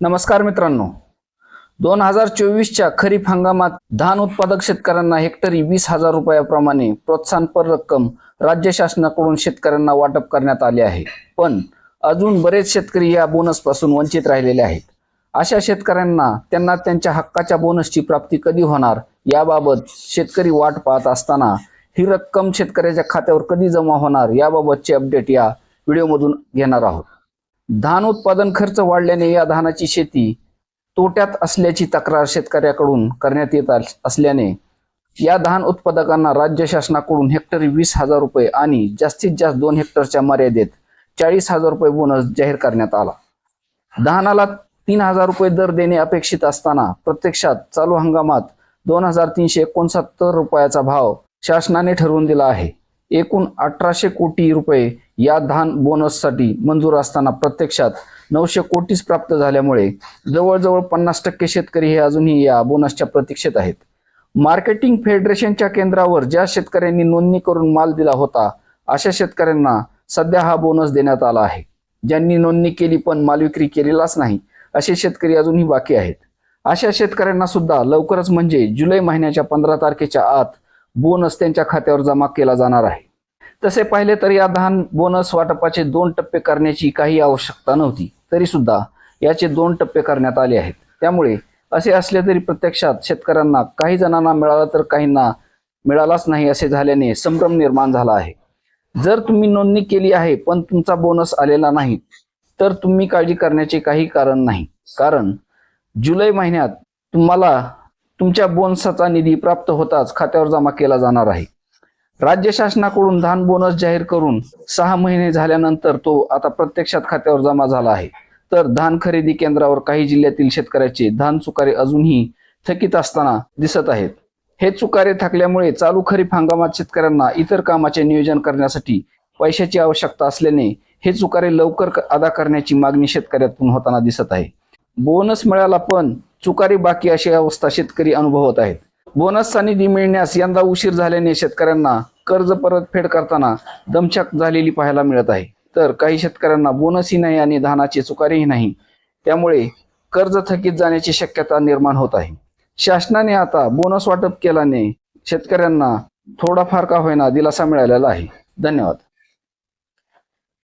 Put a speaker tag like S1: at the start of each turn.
S1: नमस्कार मित्रांनो. दोन हजार चोवीसच्या खरीप हंगामात धान उत्पादक शेतकऱ्यांना हेक्टरी वीस हजार रुपयाप्रमाणे प्रोत्साहनपर रक्कम राज्य शासनाकडून शेतकऱ्यांना वाटप करण्यात आले आहे. पण अजून बरेच शेतकरी या बोनसपासून वंचित राहिलेले आहेत. अशा शेतकऱ्यांना त्यांना त्यांच्या हक्काच्या बोनसची प्राप्ती कधी होणार याबाबत शेतकरी वाट पाहत असताना ही रक्कम शेतकऱ्याच्या खात्यावर कधी जमा होणार याबाबतचे अपडेट या व्हिडिओमधून घेणार आहोत. धान उत्पादन खर्च वाढल्याने या धानाची शेती तोट्यात असल्याची तक्रार शेतकऱ्याकडून करण्यात येत असल्याने या धान उत्पादकांना राज्य शासनाकडून हेक्टरी वीस हजार रुपये आणि जास्तीत जास्त दोन हेक्टरच्या मर्यादेत चाळीस हजार रुपये बोनस जाहीर करण्यात आला. धानाला तीन हजार रुपये दर देणे अपेक्षित असताना प्रत्यक्षात चालू हंगामात दोन हजार तीनशे एकोणसत्तर रुपयाचा भाव शासनाने ठरवून दिला आहे. एकूण अठराशे कोटी रुपये या धान बोनससाठी मंजूर असताना प्रत्यक्षात नऊशे कोटीच प्राप्त झाल्यामुळे जवळजवळ पन्नास टक्के शेतकरी हे अजूनही या बोनसच्या प्रतीक्षेत आहेत. मार्केटिंग फेडरेशनच्या केंद्रावर ज्या शेतकऱ्यांनी नोंदणी करून माल दिला होता अशा शेतकऱ्यांना सध्या हा बोनस देण्यात आला आहे. ज्यांनी नोंदणी केली पण माल विक्री केलेलाच नाही असे शेतकरी अजूनही बाकी आहेत. अशा शेतकऱ्यांना सुद्धा लवकरच म्हणजे जुलै महिन्याच्या पंधरा तारखेच्या आत बोनस त्यांच्या खात्यावर जमा केला जाणार आहे. तसे पाहिले तर या धान बोनस वाटपाचे दोन टप्पे करण्याची काही आवश्यकता नव्हती. तरी सुद्धा याचे दोन टप्पे करण्यात आले आहेत. त्यामुळे असे असले तरी प्रत्यक्षात शेतकऱ्यांना काही जणांना मिळाला तर काहींना मिळालाच नाही असे झाल्याने संभ्रम निर्माण झाला आहे. जर तुम्ही नोंदणी केली आहे पण तुमचा बोनस आलेला नाही तर तुम्ही काळजी करण्याचे काही कारण नाही. कारण जुलै महिन्यात तुम्हाला तुमच्या बोनसाचा निधी प्राप्त होताच खात्यावर जमा केला जाणार आहे. राज्य शासनाकडून धान बोनस जाहीर करून सहा महिने झाल्यानंतर तो आता प्रत्यक्षात खात्यावर जमा झाला आहे. तर धान खरेदी केंद्रावर काही जिल्ह्यातील शेतकऱ्याचे धान चुकारे अजूनही थकीत असताना दिसत आहेत. हे चुकारे थकल्यामुळे चालू खरीप हंगामात शेतकऱ्यांना इतर कामाचे नियोजन करण्यासाठी पैशाची आवश्यकता असल्याने हे चुकारे लवकर अदा करण्याची मागणी शेतकऱ्यातून होताना दिसत आहे. बोनस मिळाला पण चुकारी बाकी अशी अवस्था शेतकरी अनुभवत आहेत. बोनसचा निधी मिळण्यास यंदा उशीर झाल्याने शेतकऱ्यांना कर्ज परतफेड करताना दमछाक झालेली पाहायला मिळत आहे. तर काही शेतकऱ्यांना बोनसही नाही आणि धानाची चुकारीही नाही. त्यामुळे कर्ज थकीत जाण्याची शक्यता निर्माण होत आहे. शासनाने आता बोनस वाटप केल्याने शेतकऱ्यांना थोडाफार का होईना दिलासा मिळालेला आहे. धन्यवाद.